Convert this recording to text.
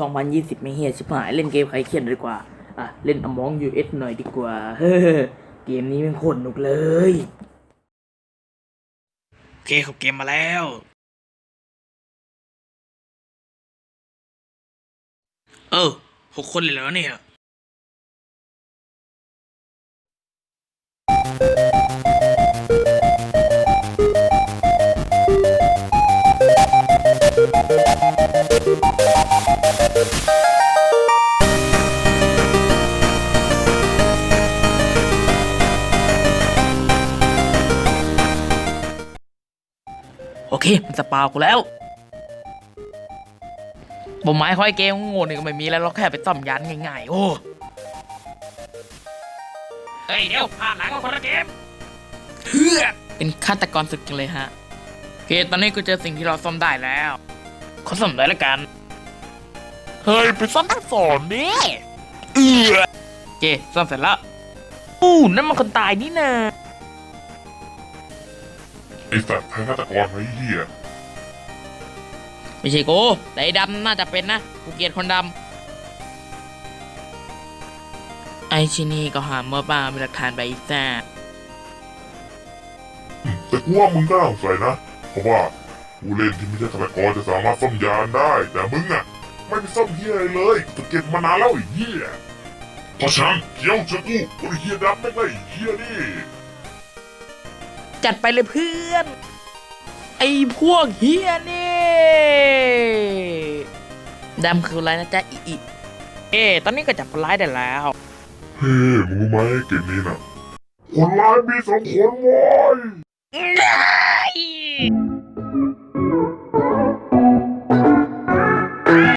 2020 ไม่เฮียชิบหาย เล่นเกมใครเครียดดีกว่า อะ เล่นอมอง US หน่อยดีกว่า เฮ้อเกมนี้มันโคตรหนุกเลย โอเคเขาเกมมาแล้ว เออหกคนเลยแล้วเนี่ย โอเค มันจะเปล่ากูแล้วผมหมายค่อยเกมโง่นี่ก็ไม่มีแล้วเราแค่ไปซ่อมยันง่ายๆ โอ้เฮ้ยเดี๋ยวผ่านหลังมาคนละเกมเพื่อเป็นฆาตกรสุดจังเลยฮะโอเคตอนนี้กูเจอสิ่งที่เราซ่อมได้แล้วขอซ่อมได้แล้วกัน เฮ้ยไปซ่อมทั้งสองดิเออโอเคซ่อมเสร็จแล้วอู้นั่นมันคนตายนี่นะ ไอสัตว์แทนฆาตกรไอ้เหี้ยไม่ใช่กูแต่ไอ้ดำน่าจะเป็นนะกูเกลียดคนดำไอชินี่ก็หาเมื่อบ้ามีหลักฐานไปอีกแซ่แต่กูว่ามึงก็น่าสงสัยนะ เพราะว่ากูเล่นที่ไม่ใช่ฆาตกรจะสามารถซ่อมยานได้ แต่มึงอะไม่ไปซ่อมเหี้ยอะไรเลยกูเก็บมานานแล้วไอ้เหี้ยเพราะฉะนั้นเกี่ยวเชื่อกูกูไอ้เหี้ยดำไม่งเลยไอ้เหี้ยนี่ จัดไปเลยเพื่อน ไอพวกเฮียนี่ดำคืออะไรนะจ๊ะอีอีเอ๊ตอนนี้ก็จับคนร้ายได้แล้ว เฮ้ยมึงรู้ไหมเกมนี้น่ะคนร้ายมีสองคนว้ย